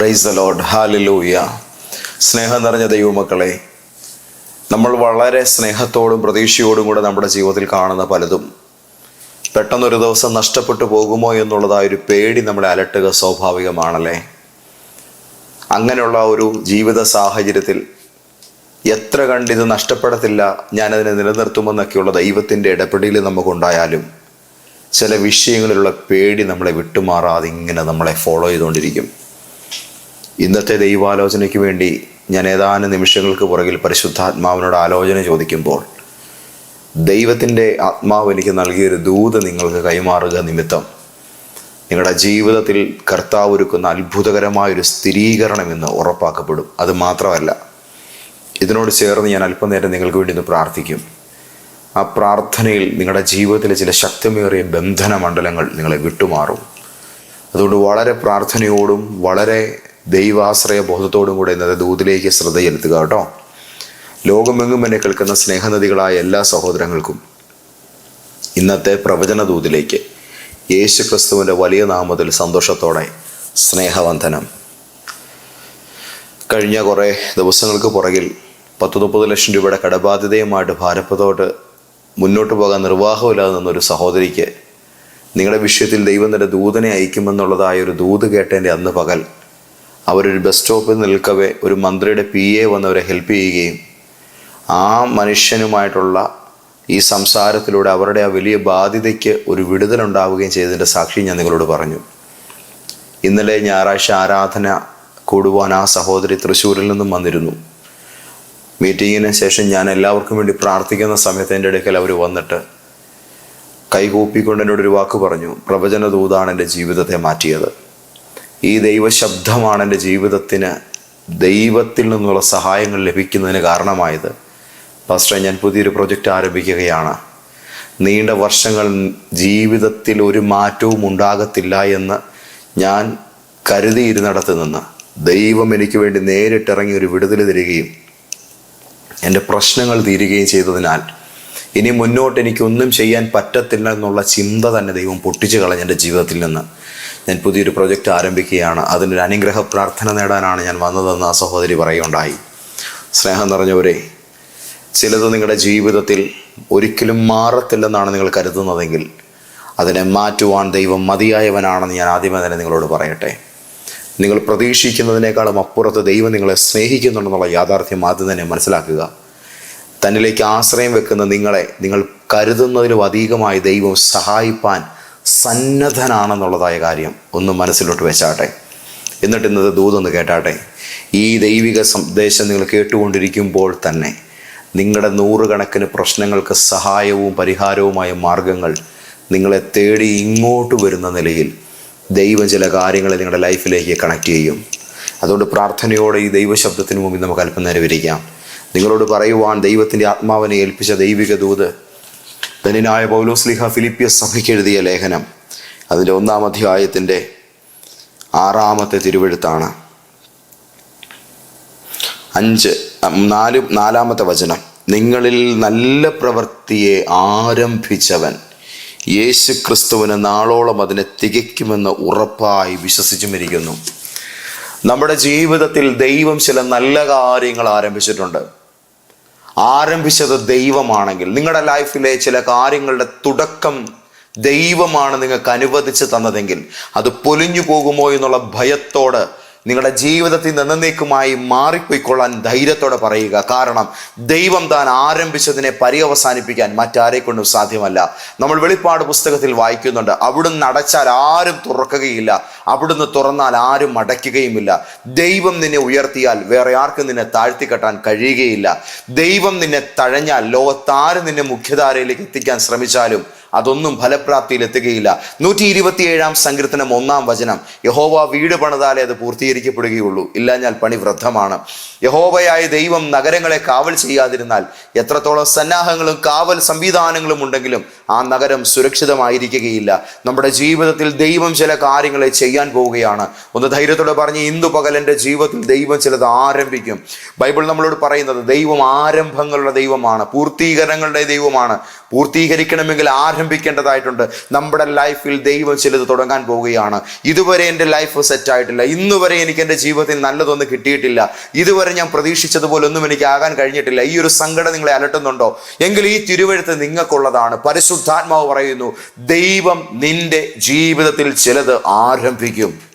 Praise the load hallelujah സ്നേഹം നിറഞ്ഞ ദൈവമക്കളെ നമ്മൾ വളരെ സ്നേഹത്തോടും പ്രതീക്ഷയോടും കൂടെ നമ്മുടെ ജീവിതത്തിൽ കാണുന്ന പലതും. പെട്ടെന്നൊരു ദിവസം നഷ്ടപ്പെട്ടു പോകുമോ എന്നുള്ളതായ ഒരു പേടി നമ്മളെ അലട്ടുക സ്വാഭാവികമാണല്ലേ? അങ്ങനെയുള്ള ഒരു ജീവിത സാഹചര്യത്തിൽ എത്ര കണ്ടിത് നഷ്ടപ്പെടത്തില്ല ഞാനതിനെ നിലനിർത്തുമെന്നൊക്കെയുള്ള ദൈവത്തിന്റെ ഇടപെടലിൽ നമുക്കുണ്ടായാലും ചില വിഷയങ്ങളിലുള്ള പേടി നമ്മളെ വിട്ടുമാറാതെ ഇങ്ങനെ നമ്മളെ ഫോളോ ചെയ്തുകൊണ്ടിരിക്കും. ഇന്നത്തെ ദൈവാലോചനയ്ക്ക് വേണ്ടി ഞാൻ ഏതാനും നിമിഷങ്ങൾക്ക് പുറകിൽ പരിശുദ്ധാത്മാവിനോട് ആലോചന ചോദിക്കുമ്പോൾ ദൈവത്തിന്റെ ആത്മാവ് എനിക്ക് നൽകിയൊരു ദൂത് നിങ്ങൾക്ക് കൈമാറുക നിമിത്തം നിങ്ങളുടെ ജീവിതത്തിൽ കർത്താവ് ഒരുക്കുന്ന അത്ഭുതകരമായൊരു സ്ഥിരീകരണം എന്ന് ഉറപ്പാക്കപ്പെടും. അത് മാത്രമല്ല ഇതിനോട് ചേർന്ന് ഞാൻ അല്പനേരം നിങ്ങൾക്ക് വേണ്ടി ഒന്ന് പ്രാർത്ഥിക്കും. ആ പ്രാർത്ഥനയിൽ നിങ്ങളുടെ ജീവിതത്തിലെ ചില ശക്തമേറിയ ബന്ധന മണ്ഡലങ്ങൾ നിങ്ങളെ വിട്ടുമാറും. അതുകൊണ്ട് വളരെ പ്രാർത്ഥനയോടും വളരെ ദൈവാശ്രയ ബോധത്തോടും കൂടെ ഇന്നത്തെ ദൂതിലേക്ക് ശ്രദ്ധ ചെലുത്തുക കേട്ടോ. ലോകമെങ്ങും എന്നെ കേൾക്കുന്ന സ്നേഹനദികളായ എല്ലാ സഹോദരങ്ങൾക്കും ഇന്നത്തെ പ്രവചന ദൂതിലേക്ക് യേശു ക്രിസ്തുവിന്റെ വലിയ നാമത്തിൽ സന്തോഷത്തോടെ സ്നേഹവന്ധനം കഴിഞ്ഞ കുറേ ദിവസങ്ങൾക്ക് പുറകിൽ പത്ത് മുപ്പത് ലക്ഷം രൂപയുടെ കടബാധ്യതയുമായിട്ട് ഭാരപ്പത്തോട്ട് മുന്നോട്ട് പോകാൻ നിർവാഹമില്ലാതെ നിന്നൊരു സഹോദരിക്ക് നിങ്ങളുടെ വിഷയത്തിൽ ദൈവം തന്റെ ദൂതനെ അയക്കുമെന്നുള്ളതായ ഒരു ദൂത് കേട്ടതിന്റെ അന്ന് പകൽ അവരൊരു ബസ് സ്റ്റോപ്പിൽ നിൽക്കവേ ഒരു മന്ത്രിയുടെ പി എ വന്നവരെ ഹെൽപ്പ് ചെയ്യുകയും ആ മനുഷ്യനുമായിട്ടുള്ള ഈ സംസാരത്തിലൂടെ അവരുടെ ആ വലിയ ബാധ്യതയ്ക്ക് ഒരു വിടുതലുണ്ടാവുകയും ചെയ്തതിന്റെ സാക്ഷി ഞാൻ നിങ്ങളോട് പറഞ്ഞു. ഇന്നലെ ഞായറാഴ്ച ആരാധന കൂടുവാൻ ആ സഹോദരി തൃശ്ശൂരിൽ നിന്നും വന്നിരുന്നു. മീറ്റിങ്ങിന് ശേഷം ഞാൻ എല്ലാവർക്കും വേണ്ടി പ്രാർത്ഥിക്കുന്ന സമയത്ത് എന്റെ ഇടയ്ക്കൽ അവർ വന്നിട്ട് കൈകൂപ്പിക്കൊണ്ട് എന്നോട് ഒരു വാക്ക് പറഞ്ഞു. പ്രവചന ദൂതാണ് എന്റെ ജീവിതത്തെ മാറ്റിയത്. ഈ ദൈവശബ്ദമാണ് എന്റെ ജീവിതത്തിന് ദൈവത്തിൽ നിന്നുള്ള സഹായങ്ങൾ ലഭിക്കുന്നതിന് കാരണമായത്. ഫസ്റ്റ് ഞാൻ പുതിയൊരു പ്രൊജക്റ്റ് ആരംഭിക്കുകയാണ്. നീണ്ട വർഷങ്ങൾ ജീവിതത്തിൽ ഒരു മാറ്റവും ഉണ്ടാകത്തില്ല എന്ന് ഞാൻ കരുതിയിരുന്നിടത്ത് നിന്ന് ദൈവം എനിക്ക് വേണ്ടി നേരിട്ടിറങ്ങി ഒരു വിടുതൽ തരികയും എന്റെ പ്രശ്നങ്ങൾ തീരുകയും ചെയ്തതിനാൽ ഇനി മുന്നോട്ട് എനിക്കൊന്നും ചെയ്യാൻ പറ്റത്തില്ല എന്നുള്ള ചിന്ത തന്നെ ദൈവം പൊട്ടിച്ചു കളഞ്ഞ എന്റെ ജീവിതത്തിൽ നിന്ന് ഞാൻ പുതിയൊരു പ്രൊജക്റ്റ് ആരംഭിക്കുകയാണ്. അതിനൊരു അനുഗ്രഹ പ്രാർത്ഥന നേടാനാണ് ഞാൻ വന്നതെന്ന് ആ സഹോദരി പറയുകയുണ്ടായി. സ്നേഹം നിറഞ്ഞവരെ ചിലത് നിങ്ങളുടെ ജീവിതത്തിൽ ഒരിക്കലും മാറത്തില്ലെന്നാണ് നിങ്ങൾ കരുതുന്നതെങ്കിൽ അതിനെ മാറ്റുവാൻ ദൈവം മതിയായവനാണെന്ന് ഞാൻ ആദ്യമേ തന്നെ നിങ്ങളോട് പറയട്ടെ. നിങ്ങൾ പ്രതീക്ഷിക്കുന്നതിനേക്കാളും അപ്പുറത്ത് ദൈവം നിങ്ങളെ സ്നേഹിക്കുന്നുണ്ടെന്നുള്ള യാഥാർത്ഥ്യം ആദ്യം തന്നെ മനസ്സിലാക്കുക. തന്നിലേക്ക് ആശ്രയം വെക്കുന്ന നിങ്ങളെ നിങ്ങൾ കരുതുന്നതിലും അധികമായി ദൈവം സഹായിപ്പാൻ സന്നദ്ധനാണെന്നുള്ളതായ കാര്യം ഒന്ന് മനസ്സിലോട്ട് വെച്ചാട്ടെ. എന്നിട്ട് ഇന്നത്തെ ദൂതൊന്ന് കേട്ടാട്ടെ. ഈ ദൈവിക സന്ദേശം നിങ്ങൾ കേട്ടുകൊണ്ടിരിക്കുമ്പോൾ തന്നെ നിങ്ങളുടെ നൂറുകണക്കിന് പ്രശ്നങ്ങൾക്ക് സഹായവും പരിഹാരവുമായ മാർഗങ്ങൾ നിങ്ങളെ തേടി ഇങ്ങോട്ട് വരുന്ന നിലയിൽ ദൈവം ചില കാര്യങ്ങളെ നിങ്ങളുടെ ലൈഫിലേക്ക് കണക്ട് ചെയ്യും. അതുകൊണ്ട് പ്രാർത്ഥനയോടെ ഈ ദൈവശബ്ദത്തിന് മുമ്പിൽ നമുക്ക് അല്പനേരം ഇരിക്കാം. നിങ്ങളോട് പറയുവാൻ ദൈവത്തിന്റെ ആത്മാവിനെ ഏൽപ്പിച്ച ദൈവിക ദൂത് ധനിനായ പൗലോസ്ലിഹ ഫിലിപ്പിയ സഭയ്ക്ക് എഴുതിയ ലേഖനം. അതിന്റെ ഒന്നാം അധ്യായത്തിന്റെ ആറാമത്തെ തിരുവെഴുത്താണ്. അഞ്ച് നാല് നാലാമത്തെ വചനം. നിങ്ങളിൽ നല്ല പ്രവൃത്തിയെ ആരംഭിച്ചവൻ യേശു ക്രിസ്തുവിന് നാളോളം അതിനെ തികയ്ക്കുമെന്ന് ഉറപ്പായി വിശ്വസിച്ചുമിരിക്കുന്നു. നമ്മുടെ ജീവിതത്തിൽ ദൈവം ചില നല്ല കാര്യങ്ങൾ ആരംഭിച്ചിട്ടുണ്ട്. ആരംഭിച്ചത് ദൈവമാണെങ്കിൽ നിങ്ങളുടെ ലൈഫിലെ ചില കാര്യങ്ങളുടെ തുടക്കം ദൈവമാണ് നിങ്ങൾക്ക് അനുവദിച്ച് തന്നതെങ്കിൽ അത് പൊലിഞ്ഞു പോകുമോ എന്നുള്ള ഭയത്തോട് നിങ്ങളുടെ ജീവിതത്തിൽ നിന്നേക്കുമായി മാറിപ്പോയിക്കൊള്ളാൻ ധൈര്യത്തോടെ പറയുക. കാരണം ദൈവം താൻ ആരംഭിച്ചതിനെ പര്യവസാനിപ്പിക്കാൻ മറ്റാരെ കൊണ്ടും സാധ്യമല്ല. നമ്മൾ വെളിപ്പാട് പുസ്തകത്തിൽ വായിക്കുന്നുണ്ട്. അവിടുന്ന് അടച്ചാൽ ആരും തുറക്കുകയില്ല. അവിടുന്ന് തുറന്നാൽ ആരും അടയ്ക്കുകയുമില്ല ദൈവം നിന്നെ ഉയർത്തിയാൽ വേറെ ആർക്കും നിന്നെ താഴ്ത്തിക്കെട്ടാൻ കഴിയുകയില്ല. ദൈവം നിന്നെ തഴഞ്ഞാൽ ലോകത്താരും നിന്നെ മുഖ്യധാരയിലേക്ക് എത്തിക്കാൻ ശ്രമിച്ചാലും അതൊന്നും ഫലപ്രാപ്തിയിൽ എത്തുകയില്ല. നൂറ്റി ഇരുപത്തിയേഴാം സങ്കീർത്തനം ഒന്നാം വചനം. യഹോവ വീട് പണിതാലേ അത് പൂർത്തീകരിക്കപ്പെടുകയുള്ളൂ. ഇല്ലാഞ്ഞാൽ പണി വൃദ്ധമാണ്. യഹോവയായ ദൈവം നഗരങ്ങളെ കാവൽ ചെയ്യാതിരുന്നാൽ എത്രത്തോളം സന്നാഹങ്ങളും കാവൽ സംവിധാനങ്ങളും ഉണ്ടെങ്കിലും ആ നഗരം സുരക്ഷിതമായിരിക്കുകയില്ല. നമ്മുടെ ജീവിതത്തിൽ ദൈവം ചില കാര്യങ്ങളെ ചെയ്യാൻ പോവുകയാണ്. ഒന്ന് ധൈര്യത്തോടെ പറഞ്ഞ് ഇന്ദു പകൽ എന്റെ ജീവിതത്തിൽ ദൈവം ചിലത് ആരംഭിക്കും. ബൈബിൾ നമ്മളോട് പറയുന്നത് ദൈവം ആരംഭങ്ങളുടെ ദൈവമാണ്. പൂർത്തീകരണങ്ങളുടെ ദൈവമാണ്. പൂർത്തീകരിക്കണമെങ്കിൽ ആരംഭിക്കേണ്ടതായിട്ടുണ്ട് നമ്മുടെ ലൈഫിൽ ദൈവം ചിലത് തുടങ്ങാൻ പോവുകയാണ്. ഇതുവരെ എന്റെ ലൈഫ് സെറ്റ് ആയിട്ടില്ല. ഇന്ന് വരെ എനിക്ക് എന്റെ ജീവിതത്തിൽ നല്ലതൊന്നും കിട്ടിയിട്ടില്ല. ഇതുവരെ ഞാൻ പ്രതീക്ഷിച്ചതുപോലെ ഒന്നും എനിക്ക് ആകാൻ കഴിഞ്ഞിട്ടില്ല. ഈ ഒരു സങ്കടം നിങ്ങളെ അലട്ടുന്നുണ്ടോ? എങ്കിൽ ഈ തിരുവഴുത്ത് നിങ്ങൾക്കുള്ളതാണ്. പരിശുദ്ധാത്മാവ് പറയുന്നു ദൈവം നിന്റെ ജീവിതത്തിൽ ചിലത് ആരംഭിക്കും.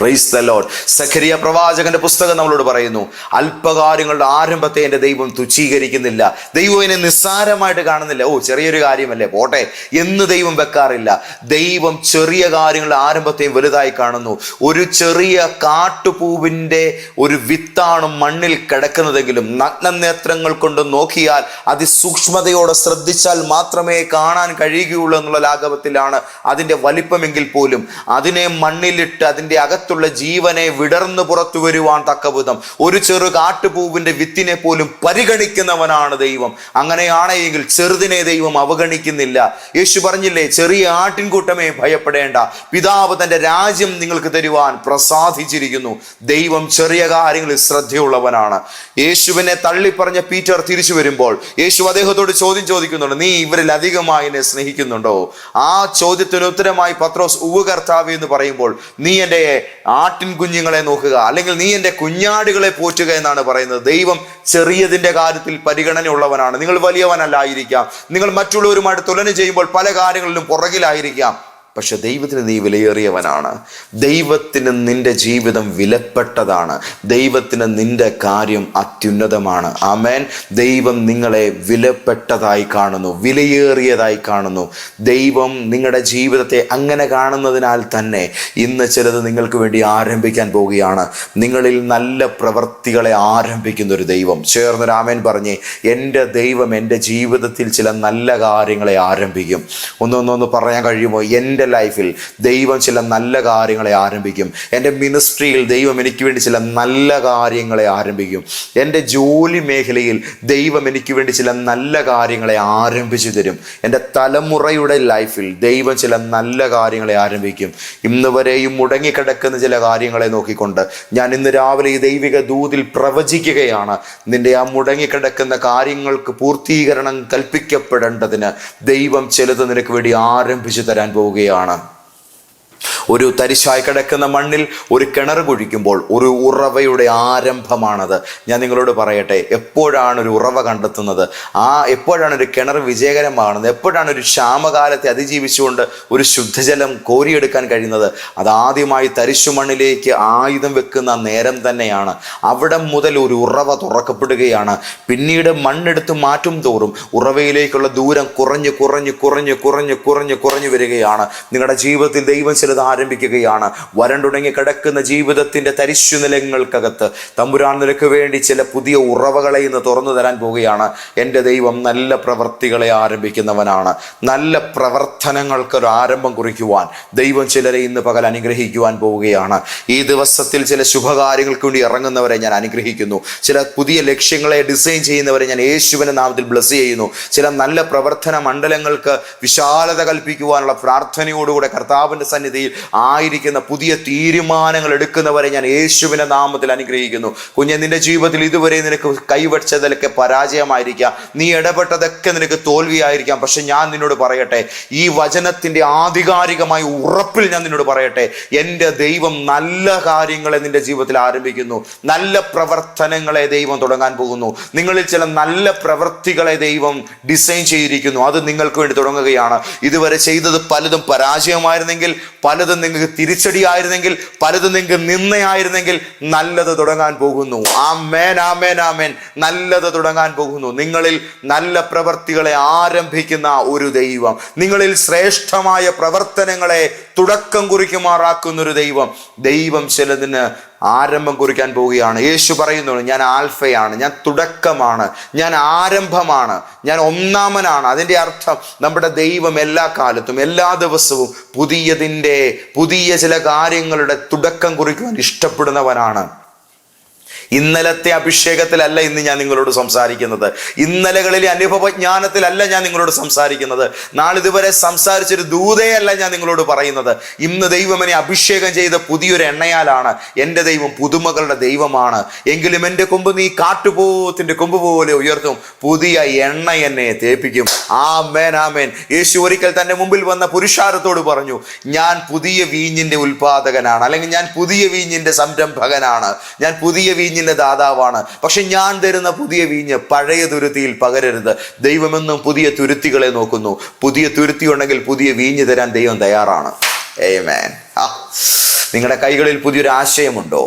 പ്രൈസ് ദ ലോഡ് സഖരിയ പ്രവാചകന്റെ പുസ്തകം നമ്മളോട് പറയുന്നു അല്പകാര്യങ്ങളുടെ ആരംഭത്തെ എന്റെ ദൈവം തുച്ഛീകരിക്കുന്നില്ല. ദൈവം എന്നെ നിസ്സാരമായിട്ട് കാണുന്നില്ല. ഓ ചെറിയൊരു കാര്യമല്ലേ പോട്ടെ. എന്ന് ദൈവം വെക്കാറില്ല. ദൈവം ചെറിയ കാര്യങ്ങളുടെ ആരംഭത്തെയും വലുതായി കാണുന്നു. ഒരു ചെറിയ കാട്ടുപൂവിന്റെ ഒരു വിത്താണ് മണ്ണിൽ കിടക്കുന്നതെങ്കിലും നഗ്നനേത്രങ്ങൾ കൊണ്ട് നോക്കിയാൽ അതിസൂക്ഷ്മതയോടെ ശ്രദ്ധിച്ചാൽ മാത്രമേ കാണാൻ കഴിയുകയുള്ളൂ എന്നുള്ള ലാഘവത്തിലാണ് അതിന്റെ വലിപ്പമെങ്കിൽ പോലും. അതിനെ മണ്ണിലിട്ട് അതിന്റെ അകത്തുള്ള ജീവനെ വിടർന്നു പുറത്തു വരുവാൻ തക്കവിധം ഒരു ചെറു കാട്ടുപൂവിന്റെ വിത്തിനെ പോലും പരിഗണിക്കുന്നവനാണ് ദൈവം. അങ്ങനെയാണെങ്കിൽ ചെറുതിനെ ദൈവം അവഗണിക്കുന്നില്ല. യേശു പറഞ്ഞില്ലേ ചെറിയ ആട്ടിൻകൂട്ടമേ ഭയപ്പെടേണ്ട. പിതാവ് തന്റെ രാജ്യം നിങ്ങൾക്ക് തരുവാൻ പ്രസാദിച്ചിരിക്കുന്നു. ദൈവം ചെറിയ കാര്യങ്ങളിൽ ശ്രദ്ധയുള്ളവനാണ്. യേശുവിനെ തള്ളിപ്പറഞ്ഞ പീറ്റർ തിരിച്ചു വരുമ്പോൾ യേശു അദ്ദേഹത്തോട് ചോദ്യം ചോദിക്കുന്നുണ്ട് നീ ഇവരിൽ അധികമായി എന്നെ സ്നേഹിക്കുന്നുണ്ടോ? ആ ചോദ്യത്തിന് ഉത്തരമായി പത്രോസ് കർത്താവ് എന്ന് പറയുമ്പോൾ നീ എന്റെ ആട്ടിൻ കുഞ്ഞുങ്ങളെ നോക്കുക അല്ലെങ്കിൽ നീ എന്റെ കുഞ്ഞാടുകളെ പോറ്റുക എന്നാണ് പറയുന്നത്. ദൈവം ചെറിയതിന്റെ കാര്യത്തിൽ പരിഗണനയുള്ളവനാണ്. നിങ്ങൾ വലിയവനല്ലായിരിക്കാം. നിങ്ങൾ മറ്റുള്ളവരുമായിട്ട് തുലന ചെയ്യുമ്പോൾ പല കാര്യങ്ങളിലും പുറകിലായിരിക്കാം. പക്ഷെ ദൈവത്തിന് നീ വിലയേറിയവനാണ്. ദൈവത്തിന് നിന്റെ ജീവിതം വിലപ്പെട്ടതാണ്. ദൈവത്തിന് നിന്റെ കാര്യം അത്യുന്നതമാണ്. ആമേൻ. ദൈവം നിങ്ങളെ വിലപ്പെട്ടതായി കാണുന്നു വിലയേറിയതായി കാണുന്നു. ദൈവം നിങ്ങളുടെ ജീവിതത്തെ അങ്ങനെ കാണുന്നതിനാൽ തന്നെ ഇന്ന് ചിലത് നിങ്ങൾക്ക് വേണ്ടി ആരംഭിക്കാൻ പോവുകയാണ്. നിങ്ങളിൽ നല്ല പ്രവൃത്തികളെ ആരംഭിക്കുന്ന ഒരു ദൈവം. ചേർന്ന് രാമൻ പറഞ്ഞ് എന്റെ ദൈവം എന്റെ ജീവിതത്തിൽ ചില നല്ല കാര്യങ്ങളെ ആരംഭിക്കും. ഒന്നൊന്നൊന്ന് പറയാൻ കഴിയുമോ? എന്റെ ലൈഫിൽ ദൈവം ചില നല്ല കാര്യങ്ങളെ ആരംഭിക്കും. എന്റെ മിനിസ്ട്രിയിൽ ദൈവം എനിക്ക് വേണ്ടി ചില നല്ല കാര്യങ്ങളെ ആരംഭിക്കും. എന്റെ ജോലി മേഖലയിൽ ദൈവം എനിക്ക് വേണ്ടി ചില നല്ല കാര്യങ്ങളെ ആരംഭിച്ചു തരും. എന്റെ തലമുറയുടെ ലൈഫിൽ ദൈവം ചില നല്ല കാര്യങ്ങളെ ആരംഭിക്കും. ഇന്ന് വരെയും മുടങ്ങിക്കിടക്കുന്ന ചില കാര്യങ്ങളെ നോക്കിക്കൊണ്ട് ഞാൻ ഇന്ന് രാവിലെ ഈ ദൈവിക ദൂതിൽ പ്രവചിക്കുകയാണ്. നിന്റെ ആ മുടങ്ങിക്കിടക്കുന്ന കാര്യങ്ങൾക്ക് പൂർത്തീകരണം കൽപ്പിക്കപ്പെടേണ്ടതിന് ദൈവം ചിലത് നിനക്ക് വേണ്ടി ആരംഭിച്ചു തരാൻ പോവുകയാണ്. കാണാം ഒരു തരിശായി കിടക്കുന്ന മണ്ണിൽ ഒരു കിണർ കുഴിക്കുമ്പോൾ ഒരു ഉറവയുടെ ആരംഭമാണത്. ഞാൻ നിങ്ങളോട് പറയട്ടെ എപ്പോഴാണ് ഒരു ഉറവ കണ്ടെത്തുന്നത്? ആ എപ്പോഴാണ് ഒരു കിണർ വിജയകരമാകുന്നത് എപ്പോഴാണ് ഒരു ക്ഷാമകാലത്തെ അതിജീവിച്ചുകൊണ്ട് ഒരു ശുദ്ധജലം കോരിയെടുക്കാൻ കഴിയുന്നത്? അതാദ്യമായി തരിശു മണ്ണിലേക്ക് ആയുധം വെക്കുന്ന നേരം തന്നെയാണ്. അവിടെ മുതൽ ഒരു ഉറവ തുറക്കപ്പെടുകയാണ്. പിന്നീട് മണ്ണെടുത്ത് മാറ്റും തോറും ഉറവയിലേക്കുള്ള ദൂരം കുറഞ്ഞ് കുറഞ്ഞ് കുറഞ്ഞ് കുറഞ്ഞ് കുറഞ്ഞ് കുറഞ്ഞു വരികയാണ്. നിങ്ങളുടെ ജീവിതത്തിൽ ദൈവം ചിലത് ആരംഭിക്കുകയാണ് വരണ്ടുണങ്ങി കിടക്കുന്ന ജീവിതത്തിന്റെ തരിശു നിലങ്ങൾക്കകത്ത് തമ്പുരാൻ നിനക്ക് വേണ്ടി ചില പുതിയ ഉറവകളെ ഇന്ന് തുറന്നു തരാൻ പോവുകയാണ്. എന്റെ ദൈവം നല്ല പ്രവൃത്തികളെ ആരംഭിക്കുന്നവനാണ്. നല്ല പ്രവർത്തനങ്ങൾക്കൊരു ആരംഭം കുറിക്കുവാൻ ദൈവം ചിലരെ ഇന്ന് പകൽ അനുഗ്രഹിക്കുവാൻ പോവുകയാണ്. ഈ ദിവസത്തിൽ ചില ശുഭകാര്യങ്ങൾക്ക് വേണ്ടി ഇറങ്ങുന്നവരെ ഞാൻ അനുഗ്രഹിക്കുന്നു. ചില പുതിയ ലക്ഷ്യങ്ങളെ ഡിസൈൻ ചെയ്യുന്നവരെ ഞാൻ യേശുവിന്റെ നാമത്തിൽ ബ്ലസ് ചെയ്യുന്നു. ചില നല്ല പ്രവർത്തന മണ്ഡലങ്ങൾക്ക് വിശാലത കൽപ്പിക്കുവാനുള്ള പ്രാർത്ഥനയോടുകൂടെ കർത്താവിന്റെ സന്നിധിയിൽ ആയിരിക്കുന്ന പുതിയ തീരുമാനങ്ങൾ എടുക്കുന്നവരെ ഞാൻ യേശുവിന്റെ നാമത്തിൽ അനുഗ്രഹിക്കുന്നു. കുഞ്ഞെ നിന്റെ ജീവിതത്തിൽ ഇതുവരെ നിനക്ക് കൈവച്ചതിലൊക്കെ പരാജയമായിരിക്കാം. നീ ഇടപെട്ടതൊക്കെ നിനക്ക് തോൽവിയായിരിക്കാം. പക്ഷെ ഞാൻ നിന്നോട് പറയട്ടെ ഈ വചനത്തിന്റെ ആധികാരികമായ ഉറപ്പിൽ ഞാൻ നിന്നോട് പറയട്ടെ എന്റെ ദൈവം നല്ല കാര്യങ്ങളെ നിന്റെ ജീവിതത്തിൽ ആരംഭിക്കുന്നു. നല്ല പ്രവർത്തനങ്ങളെ ദൈവം തുടങ്ങാൻ പോകുന്നു. നിങ്ങളിൽ ചില നല്ല പ്രവൃത്തികളെ ദൈവം ഡിസൈൻ ചെയ്തിരിക്കുന്നു. അത് നിങ്ങൾക്ക് വേണ്ടി തുടങ്ങുകയാണ്. ഇതുവരെ ചെയ്തത് പലതും പരാജയമായിരുന്നെങ്കിൽ പലതും നിങ്ങൾക്ക് തിരിച്ചടിയായിരുന്നെങ്കിൽ പലതും നിങ്ങൾക്ക് നിന്നയായിരുന്നെങ്കിൽ നല്ലത് തുടങ്ങാൻ പോകുന്നു. ആമേൻ ആമേൻ ആമേൻ. നല്ലത് തുടങ്ങാൻ പോകുന്നു. നിങ്ങളിൽ നല്ല പ്രവർത്തികളെ ആരംഭിക്കുന്ന ഒരു ദൈവം. നിങ്ങളിൽ ശ്രേഷ്ഠമായ പ്രവർത്തനങ്ങളെ തുടക്കം കുറിക്കുമാറാക്കുന്ന ഒരു ദൈവം. ദൈവം ചിലതിന് ആരംഭം കുറിക്കാൻ പോവുകയാണ്. യേശു പറയുന്നു ഞാൻ ആൽഫയാണ് ഞാൻ തുടക്കമാണ് ഞാൻ ആരംഭമാണ് ഞാൻ ഒന്നാമനാണ്. അതിന്റെ അർത്ഥം നമ്മുടെ ദൈവം എല്ലാ കാലത്തും എല്ലാ ദിവസവും പുതിയതിന്റെ പുതിയ ചില കാര്യങ്ങളുടെ തുടക്കം കുറിക്കുവാൻ ഇഷ്ടപ്പെടുന്നവനാണ്. ഇന്നലത്തെ അഭിഷേകത്തിലല്ല ഇന്ന് ഞാൻ നിങ്ങളോട് സംസാരിക്കുന്നത്. ഇന്നലകളിലെ അനുഭവജ്ഞാനത്തിലല്ല ഞാൻ നിങ്ങളോട് സംസാരിക്കുന്നത്. നാളിതുവരെ സംസാരിച്ചൊരു ദൂതയല്ല ഞാൻ നിങ്ങളോട് പറയുന്നത്. ഇന്ന് ദൈവമനെ അഭിഷേകം ചെയ്ത പുതിയൊരു എണ്ണയാലാണ്. എന്റെ ദൈവം പുതുമകളുടെ ദൈവമാണ്. എങ്കിലും എന്റെ കൊമ്പ് നീ കാട്ടുപോത്തിന്റെ കൊമ്പ് പോലെ ഉയർത്തും. പുതിയ എണ്ണ എന്നെ തേപ്പിക്കും. ആമേൻ ആമേൻ. യേശു ഒരിക്കൽ തന്റെ മുമ്പിൽ വന്ന പുരുഷാരത്തോട് പറഞ്ഞു ഞാൻ പുതിയ വീഞ്ഞിന്റെ ഉൽപാദകനാണ്. അല്ലെങ്കിൽ ഞാൻ പുതിയ വീഞ്ഞിന്റെ സംരംഭകനാണ്. ഞാൻ പുതിയ വീഞ്ഞിന്റെ ദാതാവാണ്. പക്ഷെ ഞാൻ തരുന്ന പുതിയ വീഞ്ഞ് പഴയ തുരുത്തിയിൽ പകരരുത്. ദൈവമെന്നും പുതിയ തുരുത്തികളെ നോക്കുന്നു. പുതിയ തുരുത്തി ഉണ്ടെങ്കിൽ പുതിയ വീഞ്ഞ് തരാൻ ദൈവം തയ്യാറാണ്. ഏമേൻ നിങ്ങളുടെ കൈകളിൽ പുതിയൊരു ആശയമുണ്ടോ?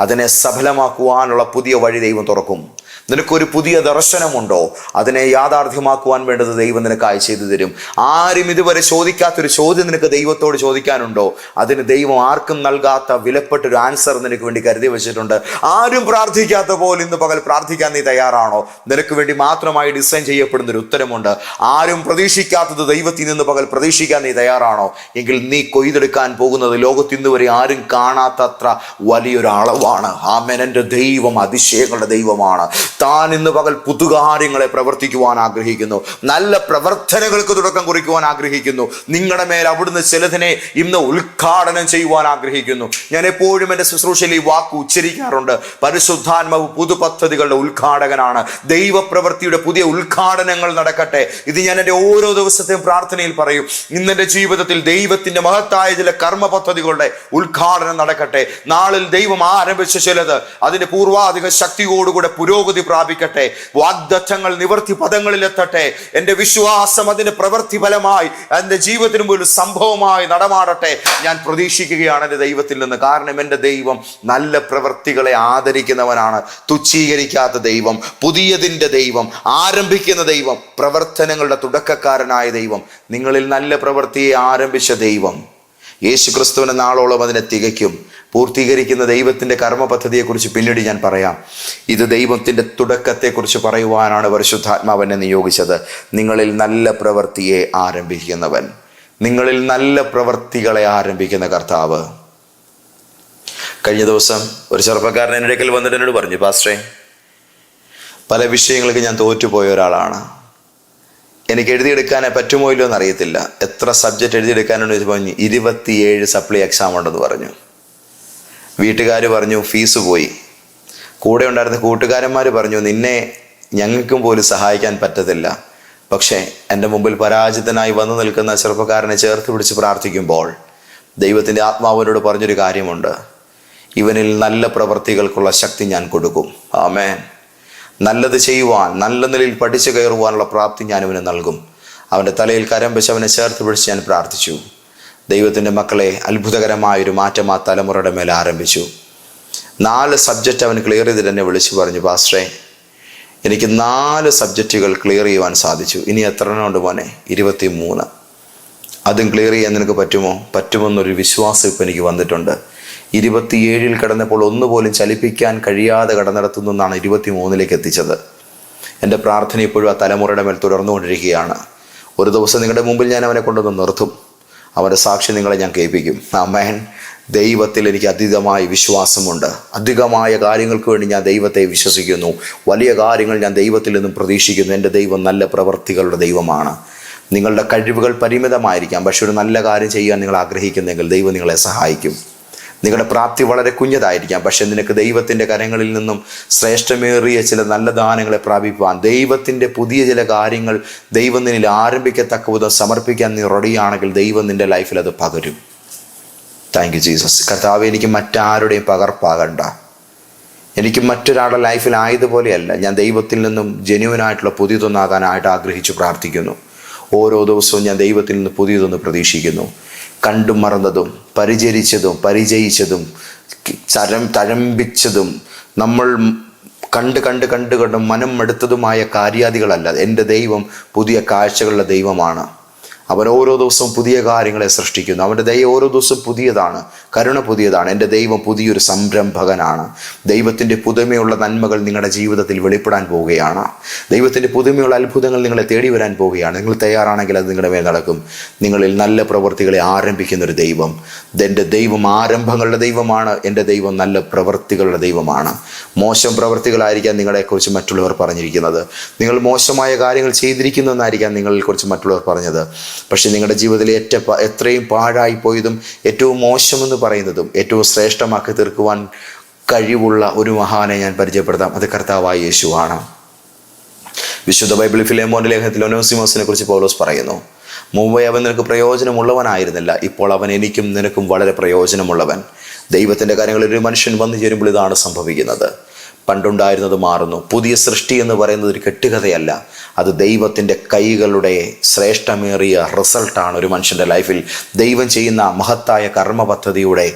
അതിനെ സഫലമാക്കുവാനുള്ള പുതിയ വഴി ദൈവം തുറക്കും. നിനക്കൊരു പുതിയ ദർശനമുണ്ടോ? അതിനെ യാഥാർത്ഥ്യമാക്കുവാൻ വേണ്ടത് ദൈവം നിനക്കായി ചെയ്തു തരും. ആരും ഇതുവരെ ചോദിക്കാത്തൊരു ചോദ്യം നിനക്ക് ദൈവത്തോട് ചോദിക്കാനുണ്ടോ? അതിന് ദൈവം ആർക്കും നൽകാത്ത വിലപ്പെട്ടൊരു ആൻസർ നിനക്ക് വേണ്ടി കരുതി വെച്ചിട്ടുണ്ട്. ആരും പ്രാർത്ഥിക്കാത്ത പോലെ ഇന്ന് പകൽ പ്രാർത്ഥിക്കാൻ നീ തയ്യാറാണോ? നിനക്ക് വേണ്ടി മാത്രമായി ഡിസൈൻ ചെയ്യപ്പെടുന്ന ഒരു ഉത്തരമുണ്ട്. ആരും പ്രതീക്ഷിക്കാത്തത് ദൈവത്തിൽ നിന്ന് പകൽ പ്രതീക്ഷിക്കാൻ നീ തയ്യാറാണോ? എങ്കിൽ നീ കൊയ്തെടുക്കാൻ പോകുന്നത് ലോകത്ത് ഇന്ന് വരെ ആരും കാണാത്തത്ര വലിയൊരു അളവാണ്. ആമേൻ. എന്റെ ദൈവം അതിശയങ്ങളുടെ ദൈവമാണ്. താൻ ഇന്ന് പകൽ പുതുകാര്യങ്ങളെ പ്രവർത്തിക്കുവാൻ ആഗ്രഹിക്കുന്നു. നല്ല പ്രവർത്തനങ്ങൾക്ക് തുടക്കം കുറിക്കുവാൻ ആഗ്രഹിക്കുന്നു. നിങ്ങളുടെ മേൽ അവിടുന്ന് ചിലതിനെ ഇന്ന് ഉദ്ഘാടനം ചെയ്യുവാൻ ആഗ്രഹിക്കുന്നു. ഞാൻ എപ്പോഴും എന്റെ ശുശ്രൂഷയിൽ ഈ വാക്ക് ഉച്ചരിക്കാറുണ്ട്. പരിശുദ്ധാത്മാവ് പുതുപദ്ധതികളുടെ ഉദ്ഘാടകനാണ്. ദൈവപ്രവൃത്തിയുടെ പുതിയ ഉദ്ഘാടനങ്ങൾ നടക്കട്ടെ. ഇത് ഞാൻ എന്റെ ഓരോ ദിവസത്തെയും പ്രാർത്ഥനയിൽ പറയും. ഇന്നെന്റെ ജീവിതത്തിൽ ദൈവത്തിന്റെ മഹത്തായ ചില കർമ്മ പദ്ധതികളുടെ ഉദ്ഘാടനം നടക്കട്ടെ. നാളിൽ ദൈവം ആരംഭിച്ച ചിലത് അതിന്റെ പൂർവാധിക ശക്തിയോടുകൂടെ പുരോഗതി പ്രാപിക്കട്ടെ. വാഗ്ദത്തങ്ങൾ നിവർത്തി പദങ്ങളിൽ എത്തട്ടെ എന്റെ വിശ്വാസം അതിന്റെ പ്രവൃത്തി ഫലമായി എന്റെ ജീവിതത്തിന് ഒരു സംഭവമായി നടമാടട്ടെ. ഞാൻ പ്രതീക്ഷിക്കുകയാണ് എന്റെ ദൈവത്തിൽ നിന്ന്. കാരണം എന്റെ ദൈവം നല്ല പ്രവൃത്തികളെ ആദരിക്കുന്നവനാണ്. തുച്ഛീകരിക്കാത്ത ദൈവം പുതിയതിന്റെ ദൈവം ആരംഭിക്കുന്ന ദൈവം പ്രവർത്തനങ്ങളുടെ തുടക്കക്കാരനായ ദൈവം നിങ്ങളിൽ നല്ല പ്രവൃത്തിയെ ആരംഭിച്ച ദൈവം. യേശു ക്രിസ്തുവിനെ നാളോളം അതിനെ തികയ്ക്കും. പൂർത്തീകരിക്കുന്ന ദൈവത്തിന്റെ കർമ്മ പദ്ധതിയെക്കുറിച്ച് പിന്നീട് ഞാൻ പറയാം. ഇത് ദൈവത്തിന്റെ തുടക്കത്തെക്കുറിച്ച് പറയുവാനാണ് പരിശുദ്ധാത്മാവനെ നിയോഗിച്ചത്. നിങ്ങളിൽ നല്ല പ്രവൃത്തിയെ ആരംഭിക്കുന്നവൻ. നിങ്ങളിൽ നല്ല പ്രവൃത്തികളെ ആരംഭിക്കുന്ന കർത്താവ്. കഴിഞ്ഞ ദിവസം ഒരു ചെറുപ്പക്കാരൻ എന്റെ അടുക്കൽ വന്നിട്ട് എന്നോട് പറഞ്ഞു പാസ്റ്റേ പല വിഷയങ്ങൾക്ക് ഞാൻ തോറ്റുപോയ ഒരാളാണ്. എനിക്ക് എഴുതിയെടുക്കാനേ പറ്റുമോ ഇല്ലയോ എന്നറിയത്തില്ല എത്ര സബ്ജക്റ്റ് എഴുതിയെടുക്കാനുണ്ട് പറഞ്ഞു ഇരുപത്തിയേഴ് സപ്ലി എക്സാം ഉണ്ടെന്ന് പറഞ്ഞു. വീട്ടുകാർ പറഞ്ഞു ഫീസ് പോയി. കൂടെ ഉണ്ടായിരുന്ന കൂട്ടുകാരന്മാർ പറഞ്ഞു നിന്നെ ഞങ്ങൾക്കും പോലും സഹായിക്കാൻ പറ്റത്തില്ല. പക്ഷേ എന്റെ മുമ്പിൽ പരാജിതനായി വന്നു നിൽക്കുന്ന ചെറുപ്പക്കാരനെ ചേർത്ത് പിടിച്ച് പ്രാർത്ഥിക്കുമ്പോൾ ദൈവത്തിന്റെ ആത്മാവിനോട് പറഞ്ഞൊരു കാര്യമുണ്ട്. ഇവനിൽ നല്ല പ്രവൃത്തികൾക്കുള്ള ശക്തി ഞാൻ കൊടുക്കും. ആമേൻ. നല്ലത് ചെയ്യുവാൻ നല്ല നിലയിൽ പഠിച്ചു കയറുവാനുള്ള പ്രാപ്തി ഞാൻ ഇവന് നൽകും. അവന്റെ തലയിൽ കരം വെച്ച് അവനെ ചേർത്ത് പിടിച്ച് ഞാൻ പ്രാർത്ഥിച്ചു. ദൈവത്തിന്റെ മക്കളെ അത്ഭുതകരമായൊരു മാറ്റം ആ തലമുറയുടെ മേലെ ആരംഭിച്ചു. നാല് സബ്ജക്റ്റ് അവൻ ക്ലിയർ ചെയ്ത് തന്നെ വിളിച്ചു പറഞ്ഞു പാസ്റ്ററെ എനിക്ക് നാല് സബ്ജക്റ്റുകൾ ക്ലിയർ ചെയ്യുവാൻ സാധിച്ചു. ഇനി എത്ര എണ്ണം ഉണ്ട് മോനെ? ഇരുപത്തി മൂന്ന് അതും ക്ലിയർ ചെയ്യാൻ നിനക്ക് പറ്റുമോ? പറ്റുമെന്നൊരു വിശ്വാസം ഇപ്പം എനിക്ക് വന്നിട്ടുണ്ട്. ഇരുപത്തിയേഴിൽ കിടന്നപ്പോൾ ഒന്നുപോലും ചലിപ്പിക്കാൻ കഴിയാതെ കടന്നിടത്തുനിന്നാണ് ഇരുപത്തി മൂന്നിലേക്ക് എത്തിച്ചത്. എന്റെ പ്രാർത്ഥന ഇപ്പോഴും ആ തലമുറയുടെ മേൽ തുടർന്നുകൊണ്ടിരിക്കുകയാണ്. ഒരു ദിവസം നിങ്ങളുടെ മുമ്പിൽ ഞാൻ അവനെ കൊണ്ടുവന്ന് നിർത്തും. അവന്റെ സാക്ഷി നിങ്ങളെ ഞാൻ കേൾപ്പിക്കും. അമ്മേൻ ദൈവത്തിൽ എനിക്ക് അതീതമായ വിശ്വാസമുണ്ട്. അധികമായ കാര്യങ്ങൾക്ക് വേണ്ടി ഞാൻ ദൈവത്തെ വിശ്വസിക്കുന്നു. വലിയ കാര്യങ്ങൾ ഞാൻ ദൈവത്തിൽ നിന്നും പ്രതീക്ഷിക്കുന്നു. എന്റെ ദൈവം നല്ല പ്രവർത്തികളുടെ ദൈവമാണ്. നിങ്ങളുടെ കഴിവുകൾ പരിമിതമായിരിക്കാം. പക്ഷെ ഒരു നല്ല കാര്യം ചെയ്യാൻ നിങ്ങൾ ആഗ്രഹിക്കുന്നെങ്കിൽ ദൈവം നിങ്ങളെ സഹായിക്കും. നിങ്ങളുടെ പ്രാപ്തി വളരെ കുഞ്ഞതായിരിക്കാം. പക്ഷെ നിനക്ക് ദൈവത്തിന്റെ കരങ്ങളിൽ നിന്നും ശ്രേഷ്ഠമേറിയ ചില നല്ല ദാനങ്ങളെ പ്രാപിക്കുവാൻ ദൈവത്തിന്റെ പുതിയ ചില കാര്യങ്ങൾ ദൈവം നിന്നിൽ ആരംഭിക്കത്തക്ക വിധം സമർപ്പിക്കാൻ നീ റെഡിയാണെങ്കിൽ ദൈവം നിന്റെ ലൈഫിൽ അത് പകരും. താങ്ക് യു ജീസസ് കർത്താവ് എനിക്ക് മറ്റാരുടെയും പകർപ്പാകണ്ട. എനിക്ക് മറ്റൊരാളുടെ ലൈഫിൽ ആയതുപോലെയല്ല ഞാൻ ദൈവത്തിൽ നിന്നും ജെന്യുവനായിട്ടുള്ള പുതിയതൊന്നാകാനായിട്ട് ആഗ്രഹിച്ചു പ്രാർത്ഥിക്കുന്നു. ഓരോ ദിവസവും ഞാൻ ദൈവത്തിൽ നിന്ന് പുതിയതൊന്ന് പ്രതീക്ഷിക്കുന്നു. കണ്ടും മറന്നതും പരിചരിച്ചതും പരിചയിച്ചതും ചരം തഴമ്പിച്ചതും നമ്മൾ കണ്ട് കണ്ട് കണ്ട് കണ്ട് മനം എടുത്തതുമായ കാര്യാദികളല്ല. എന്റെ ദൈവം പുതിയ കാഴ്ചകളുടെ ദൈവമാണ്. അവൻ ഓരോ ദിവസവും പുതിയ കാര്യങ്ങളെ സൃഷ്ടിക്കുന്നു. അവന്റെ ദൈവം ഓരോ ദിവസവും പുതിയതാണ്. കരുണ പുതിയതാണ്. എന്റെ ദൈവം പുതിയൊരു സംരംഭകനാണ്. ദൈവത്തിന്റെ പുതുമയുള്ള നന്മകൾ നിങ്ങളുടെ ജീവിതത്തിൽ വെളിപ്പെടാൻ പോവുകയാണ്. ദൈവത്തിന്റെ പുതുമയുള്ള അത്ഭുതങ്ങൾ നിങ്ങളെ തേടി വരാൻ പോവുകയാണ്. നിങ്ങൾ തയ്യാറാണെങ്കിൽ അത് നിങ്ങളുടെ മേൽ നടക്കും. നിങ്ങളിൽ നല്ല പ്രവൃത്തികളെ ആരംഭിക്കുന്ന ഒരു ദൈവം എന്റെ ദൈവം ആരംഭങ്ങളുടെ ദൈവമാണ്. എന്റെ ദൈവം നല്ല പ്രവൃത്തികളുടെ ദൈവമാണ്. മോശം പ്രവൃത്തികളായിരിക്കാം നിങ്ങളെക്കുറിച്ച് മറ്റുള്ളവർ പറഞ്ഞിരിക്കുന്നത്. നിങ്ങൾ മോശമായ കാര്യങ്ങൾ ചെയ്തിരിക്കുന്നു എന്നായിരിക്കാം നിങ്ങളെക്കുറിച്ച് മറ്റുള്ളവർ പറഞ്ഞത്. പക്ഷേ നിങ്ങളുടെ ജീവിതത്തിൽ ഏറ്റ എത്രയും പാഴായി പോയതും ഏറ്റവും മോശമെന്ന് പറയുന്നതും ഏറ്റവും ശ്രേഷ്ഠമാക്കി തീർക്കുവാൻ കഴിവുള്ള ഒരു മഹാനെ ഞാൻ പരിചയപ്പെടുത്താം. അത് കർത്താവായ യേശുവാണ്. വിശുദ്ധ ബൈബിളിൽ ഫിലേമോന്റെ ലേഖനത്തിൽ ഒനോസിമോസിനെ കുറിച്ച് പൗലോസ് പറയുന്നു മുമ്പേ അവൻ നിനക്ക് പ്രയോജനമുള്ളവനായിരുന്നില്ല. ഇപ്പോൾ അവൻ എനിക്കും നിനക്കും വളരെ പ്രയോജനമുള്ളവൻ. ദൈവത്തിന്റെ കാര്യങ്ങളിൽ ഒരു മനുഷ്യൻ വന്നു ചേരുമ്പോൾ ഇതാണ് സംഭവിക്കുന്നത്. പണ്ടുണ്ടായിരുന്നത് മാറുന്നു. പുതിയ സൃഷ്ടി എന്ന് പറയുന്നത് ഒരു കെട്ടുകഥയല്ല. അത് ദൈവത്തിന്റെ കൈകളുടെ ശ്രേഷ്ഠമേറിയ റിസൾട്ടാണ് ഒരു മനുഷ്യന്റെ ലൈഫിൽ. ദൈവം ചെയ്യുന്ന മഹത്തായ കർമ്മ പദ്ധതിയുടെ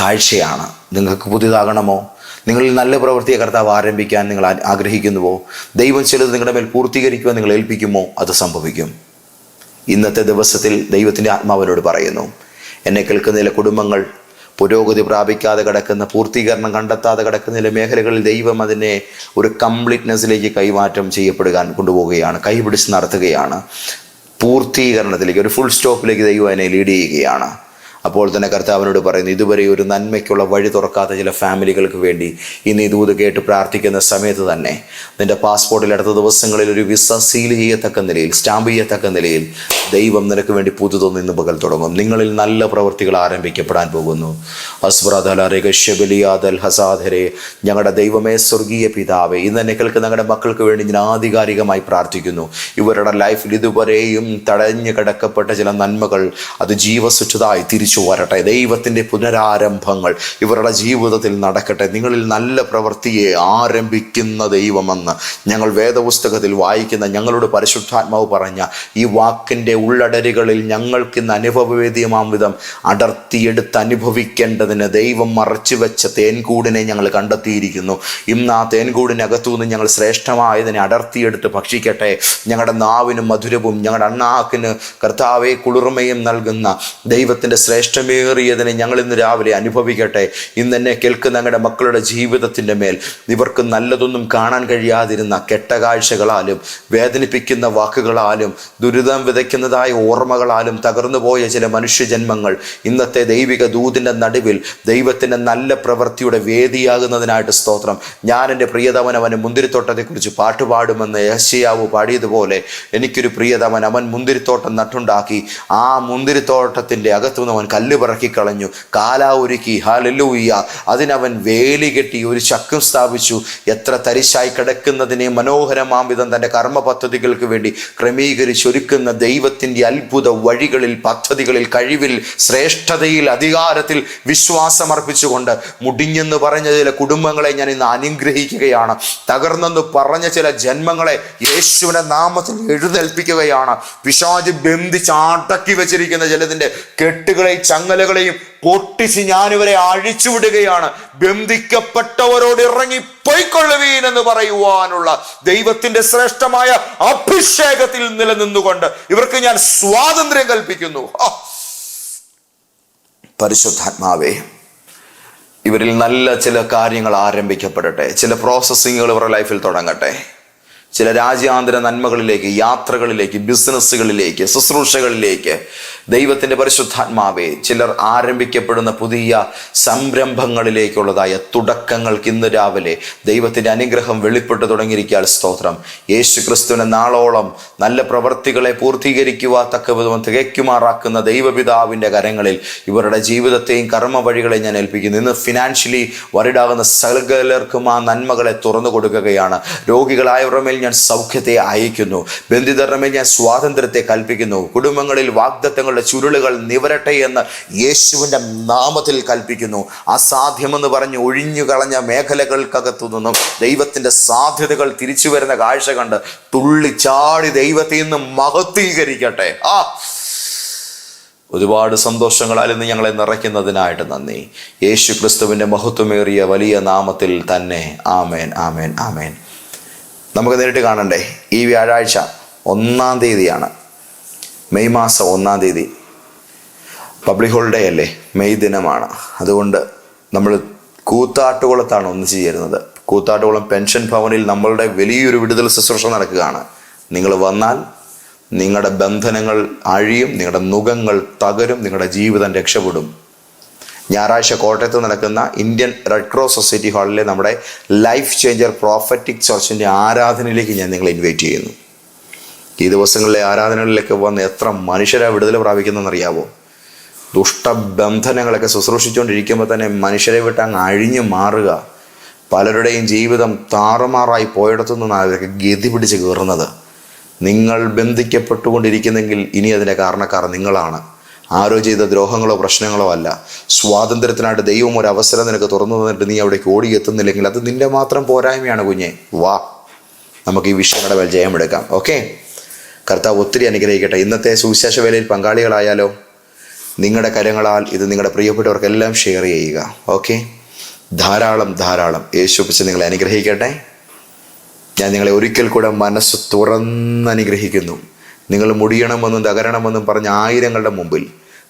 കാഴ്ചയാണ്. നിങ്ങൾക്ക് പുതിയതാകണമോ? നിങ്ങളിൽ നല്ല പ്രവൃത്തിയെ കർത്താവ് ആരംഭിക്കാൻ നിങ്ങൾ ആഗ്രഹിക്കുന്നുവോ? ദൈവം ചിലത് നിങ്ങളുടെ മേൽ പൂർത്തീകരിക്കുവാൻ നിങ്ങൾ ഏൽപ്പിക്കുമോ? അത് സംഭവിക്കും. ഇന്നത്തെ ദിവസത്തിൽ ദൈവത്തിന്റെ ആത്മാവിനോട് പറയുന്നു എന്നെ കേൾക്കുന്നതിലെ കുടുംബങ്ങൾ പുരോഗതി പ്രാപിക്കാതെ കിടക്കുന്ന പൂർത്തീകരണം കണ്ടെത്താതെ കിടക്കുന്ന ചില മേഖലകളിൽ ദൈവം അതിനെ ഒരു കംപ്ലീറ്റ്നെസ്സിലേക്ക് കൈമാറ്റം ചെയ്യപ്പെടുകയാണ് കൊണ്ടുപോവുകയാണ് കൈപിടിച്ച് നടത്തുകയാണ്. പൂർത്തീകരണത്തിലേക്ക് ഒരു ഫുൾ സ്റ്റോപ്പിലേക്ക് ദൈവം അതിനെ ലീഡ് ചെയ്യുകയാണ്. അപ്പോൾ തന്നെ കർത്താവിനോട് പറയുന്നു ഇതുവരെ ഒരു നന്മയ്ക്കുള്ള വഴി തുറക്കാത്ത ചില ഫാമിലികൾക്ക് വേണ്ടി ഇന്ന് ഈ ദൂത് കേട്ട് പ്രാർത്ഥിക്കുന്ന സമയത്ത് തന്നെ നിന്റെ പാസ്പോർട്ടിൽ അടുത്ത ദിവസങ്ങളിൽ ഒരു വിസ സീൽ ചെയ്യത്തക്ക നിലയിൽ സ്റ്റാമ്പ് ചെയ്യത്തക്ക നിലയിൽ ദൈവം നിനക്ക് വേണ്ടി പുതുതൊന്ന് ഇന്ന് പകൽ തുടങ്ങും. നിങ്ങളിൽ നല്ല പ്രവൃത്തികൾ ആരംഭിക്കപ്പെടാൻ പോകുന്നു. അസ്ബ്രദൽ ഹസാധരെ ഞങ്ങളുടെ ദൈവമേ സ്വർഗീയ പിതാവേ ഇന്ന് എന്നെ കേൾക്കുന്ന ഞങ്ങളുടെ മക്കൾക്ക് വേണ്ടി ഞാൻ ആധികാരികമായി പ്രാർത്ഥിക്കുന്നു. ഇവരുടെ ലൈഫിൽ ഇതുവരെയും തടഞ്ഞു കിടക്കപ്പെട്ട ചില നന്മകൾ അത് ജീവസുറ്റതായി തിരിച്ചു വരട്ടെ. ദൈവത്തിന്റെ പുനരാരംഭങ്ങൾ ഇവരുടെ ജീവിതത്തിൽ നടക്കട്ടെ. നിങ്ങളിൽ നല്ല പ്രവൃത്തിയെ ആരംഭിക്കുന്ന ദൈവമെന്ന് ഞങ്ങൾ വേദപുസ്തകത്തിൽ വായിക്കുന്ന ഞങ്ങളുടെ പരിശുദ്ധാത്മാവ് പറഞ്ഞ ഈ വാക്കിന്റെ ഉള്ളടരുകളിൽ ഞങ്ങൾക്കിന്ന് അനുഭവവേദ്യമാം വിധം അടർത്തിയെടുത്ത് അനുഭവിക്കേണ്ടതിന് ദൈവം മറച്ചു വെച്ച തേൻകൂടിനെ ഞങ്ങൾ കണ്ടെത്തിയിരിക്കുന്നു. ഇന്ന് ആ തേൻകൂടിനകത്തു നിന്ന് ഞങ്ങൾ ശ്രേഷ്ഠമായതിനെ അടർത്തിയെടുത്ത് ഭക്ഷിക്കട്ടെ. ഞങ്ങളുടെ നാവിന് മധുരവും ഞങ്ങളുടെ അണ്ണാക്കിന് കർത്താവെ കുളിർമയും നൽകുന്ന ദൈവത്തിന്റെ ശ്രേഷ്ഠമേറിയതിനെ ഞങ്ങൾ ഇന്ന് രാവിലെ അനുഭവിക്കട്ടെ. ഇന്ന് എന്നെ കേൾക്കുന്ന ഞങ്ങളുടെ മക്കളുടെ ജീവിതത്തിന്റെ മേൽ ഇവർക്ക് നല്ലതൊന്നും കാണാൻ കഴിയാതിരുന്ന കെട്ടകാഴ്ചകളാലും വേദനിപ്പിക്കുന്ന വാക്കുകളാലും ദുരിതം വിതയ്ക്കുന്നതായ ഓർമ്മകളാലും തകർന്നു പോയ ചില മനുഷ്യജന്മങ്ങൾ ഇന്നത്തെ ദൈവിക ദൂതിന്റെ നടുവിൽ ദൈവത്തിന്റെ നല്ല പ്രവൃത്തിയുടെ വേദിയാകുന്നതിനായിട്ട് സ്തോത്രം. ഞാൻ എന്റെ പ്രിയതമൻ അവന് മുന്തിരിത്തോട്ടത്തെക്കുറിച്ച് പാട്ടുപാടുമെന്ന് യഹസ്യാവ് പാടിയതുപോലെ എനിക്കൊരു പ്രിയതമൻ അവൻ മുന്തിരിത്തോട്ടം നട്ടുണ്ടാക്കി. ആ മുന്തിരിത്തോട്ടത്തിന്റെ അകത്തുനിന്ന് അവൻ കല്ല് പറക്കിക്കളഞ്ഞു കാലാ ഒരുക്കി ഹാലല്ലൂയ്യ. അതിനവൻ വേലി കെട്ടി ഒരു ചക്കും സ്ഥാപിച്ചു. എത്ര തരിശായി കിടക്കുന്നതിനെ മനോഹരമാം വിധം തന്റെ കർമ്മ പദ്ധതികൾക്ക് വേണ്ടി ക്രമീകരിച്ചൊരുക്കുന്ന ദൈവത്തിന്റെ അത്ഭുത വഴികളിൽ പദ്ധതികളിൽ കഴിവിൽ ശ്രേഷ്ഠതയിൽ അധികാരത്തിൽ വിശ്വാസമർപ്പിച്ചുകൊണ്ട് മുടിഞ്ഞെന്ന് പറഞ്ഞ ചില കുടുംബങ്ങളെ ഞാൻ ഇന്ന് അനുഗ്രഹിക്കുകയാണ്. തകർന്നെന്ന് പറഞ്ഞ ചില ജന്മങ്ങളെ യേശുവിനെ നാമത്തിൽ എഴുന്നേൽപ്പിക്കുകയാണ് പിശാജ് ബന്ധിച്ചാട്ടക്കി വെച്ചിരിക്കുന്ന ചിലതിന്റെ കെട്ടുകളെയും ചങ്ങലകളെയും പൊട്ടിച്ച് ഞാനിവരെ അഴിച്ചുവിടുകയാണ്. ബന്ധിക്കപ്പെട്ടവരോട് ഇറങ്ങി പൊയ്ക്കൊള്ളുവീൻ എന്ന് പറയുവാനുള്ള ദൈവത്തിന്റെ ശ്രേഷ്ഠമായ അഭിഷേകത്തിൽ നിലനിന്നുകൊണ്ട് ഇവർക്ക് ഞാൻ സ്വാതന്ത്ര്യം കൽപ്പിക്കുന്നു. പരിശുദ്ധാത്മാവേ ഇവരിൽ നല്ല ചില കാര്യങ്ങൾ ആരംഭിക്കപ്പെടട്ടെ. ചില പ്രോസസ്സിങ്ങുകൾ ഇവരുടെ ലൈഫിൽ തുടങ്ങട്ടെ. ചില രാജ്യാന്തര നന്മകളിലേക്ക് യാത്രകളിലേക്ക് ബിസിനസ്സുകളിലേക്ക് ശുശ്രൂഷകളിലേക്ക് ദൈവത്തിന്റെ പരിശുദ്ധാത്മാവെ ചിലർ ആരംഭിക്കപ്പെടുന്ന പുതിയ സംരംഭങ്ങളിലേക്കുള്ളതായ തുടക്കങ്ങൾക്ക് ഇന്ന് രാവിലെ ദൈവത്തിന്റെ അനുഗ്രഹം വെളിപ്പെട്ടു തുടങ്ങിയിരിക്കാൻ സ്തോത്രം. യേശു ക്രിസ്തുവിനെ നാളോളം നല്ല പ്രവൃത്തികളെ തക്ക വിധം തികയ്ക്കുമാറാക്കുന്ന ദൈവപിതാവിന്റെ കരങ്ങളിൽ ഇവരുടെ ജീവിതത്തെയും കർമ്മ വഴികളെ ഞാൻ ഏൽപ്പിക്കുന്നു. ഇന്ന് ഫിനാൻഷ്യലി വരിടാകുന്ന സകലർക്കും ആ നന്മകളെ തുറന്നു കൊടുക്കുകയാണ്. രോഗികളായവരുടെ മേൽ ഞാൻ സൗഖ്യത്തെ അയക്കുന്നു ബന്ധിതരുടെ ഞാൻ സ്വാതന്ത്ര്യത്തെ കൽപ്പിക്കുന്നു. കുടുംബങ്ങളിൽ വാഗ്ദത്തങ്ങളുടെ ചുരുളുകൾ നിവരട്ടെ എന്ന് യേശുവിന്റെ നാമത്തിൽ കൽപ്പിക്കുന്നു. അസാധ്യമെന്ന് പറഞ്ഞ് ഒഴിഞ്ഞു കളഞ്ഞ മേഖലകൾക്കകത്തു നിന്നും ദൈവത്തിന്റെ സാധ്യതകൾ തിരിച്ചു വരുന്ന കാഴ്ച കണ്ട് തുള്ളിച്ചാടി ദൈവത്തിൽ നിന്ന് മഹത്വീകരിക്കട്ടെ. ആ. ഒരുപാട് സന്തോഷങ്ങളാൽ ഇന്ന് ഞങ്ങളെ നിറയ്ക്കുന്നതിനായിട്ട് നന്ദി. യേശു ക്രിസ്തുവിന്റെ മഹത്വമേറിയ വലിയ നാമത്തിൽ തന്നെ ആമേൻ ആമേൻ ആമേൻ. നമുക്ക് നേരിട്ട് കാണണ്ടേ? ഈ വ്യാഴാഴ്ച ഒന്നാം തീയതിയാണ്. മെയ് മാസം ഒന്നാം തീയതി. പബ്ലിക് ഹോളിഡേ അല്ലേ? മെയ് ദിനമാണ്. അതുകൊണ്ട് നമ്മൾ കൂത്താട്ടുകുളത്താണ് ഒന്ന് ചേരുന്നത് കൂത്താട്ടുകുളം പെൻഷൻ ഭവനിൽ നമ്മളുടെ വലിയൊരു വിടുതൽ ശുശ്രൂഷ നടക്കുകയാണ്. നിങ്ങൾ വന്നാൽ നിങ്ങളുടെ ബന്ധനങ്ങൾ അഴിയും നിങ്ങളുടെ നുഖങ്ങൾ തകരും നിങ്ങളുടെ ജീവിതം രക്ഷപ്പെടും. ഞായറാഴ്ച കോട്ടയത്ത് നടക്കുന്ന ഇന്ത്യൻ റെഡ് ക്രോസ് സൊസൈറ്റി ഹാളിലെ നമ്മുടെ ലൈഫ് ചേഞ്ചർ പ്രോഫറ്റിക് ചർച്ചിന്റെ ആരാധനയിലേക്ക് ഞാൻ നിങ്ങളെ ഇൻവൈറ്റ് ചെയ്യുന്നു. ഈ ദിവസങ്ങളിലെ ആരാധനകളിലേക്ക് വന്ന് എത്ര മനുഷ്യരെ വിടുതൽ പ്രാപിക്കുന്നതെന്നറിയാവോ? ദുഷ്ടബന്ധനങ്ങളൊക്കെ ശുശ്രൂഷിച്ചുകൊണ്ടിരിക്കുമ്പോൾ തന്നെ മനുഷ്യരെ വിട്ട് അങ്ങ് അഴിഞ്ഞു മാറുക. പലരുടെയും ജീവിതം താറുമാറായി പോയിടത്തു നിന്നാണ് അവരൊക്കെ ഗതി പിടിച്ച് കയറുന്നത്. നിങ്ങൾ ബന്ധിക്കപ്പെട്ടുകൊണ്ടിരിക്കുന്നെങ്കിൽ ഇനി അതിന്റെ കാരണക്കാർ നിങ്ങളാണ്. ആരോ ചെയ്ത ദ്രോഹങ്ങളോ പ്രശ്നങ്ങളോ അല്ല. സ്വാതന്ത്ര്യത്തിനായിട്ട് ദൈവം ഒരു അവസരം നിനക്ക് തുറന്നു തന്നിട്ട് നീ അവിടേക്ക് ഓടി എത്തുന്നില്ലെങ്കിൽ അത് നിന്റെ മാത്രം പോരായ്മയാണ് കുഞ്ഞെ. വാ. നമുക്ക് ഈ വിഷയങ്ങളുടെ മേൽ ജയമെടുക്കാം. ഓക്കെ? കർത്താവ് ഒത്തിരി അനുഗ്രഹിക്കട്ടെ. ഇന്നത്തെ സുവിശേഷ വേലയിൽ പങ്കാളികളായാലോ നിങ്ങളുടെ കരങ്ങളാൽ ഇത് നിങ്ങളുടെ പ്രിയപ്പെട്ടവർക്കെല്ലാം ഷെയർ ചെയ്യുക. ഓക്കെ? ധാരാളം ധാരാളം. യേശു പിച്ച് നിങ്ങളെ അനുഗ്രഹിക്കട്ടെ. ഞാൻ നിങ്ങളെ ഒരിക്കൽ കൂടെ മനസ്സ് തുറന്ന് അനുഗ്രഹിക്കുന്നു നിങ്ങൾ മുടിയണമെന്നും തകരണമെന്നും പറഞ്ഞ ആയിരങ്ങളുടെ മുമ്പിൽ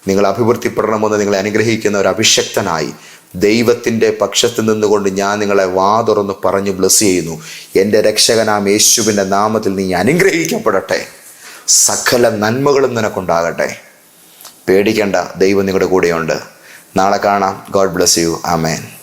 നിങ്ങൾ അഭിവൃദ്ധിപ്പെടണമെന്ന് നിങ്ങളെ അനുഗ്രഹിക്കുന്ന ഒരു അഭിഷക്തനായി ദൈവത്തിന്റെ പക്ഷത്ത് നിന്നുകൊണ്ട് ഞാൻ നിങ്ങളെ വാ തുറന്ന് പറഞ്ഞു ബ്ലസ് ചെയ്യുന്നു. എന്റെ രക്ഷകനാം യേശുവിന്റെ നാമത്തിൽ നീ അനുഗ്രഹിക്കപ്പെടട്ടെ. സകല നന്മകളും നിനക്കുണ്ടാകട്ടെ. പേടിക്കേണ്ട ദൈവം നിങ്ങളുടെ കൂടെയുണ്ട്. നാളെ കാണാം. God bless you. ആമേൻ.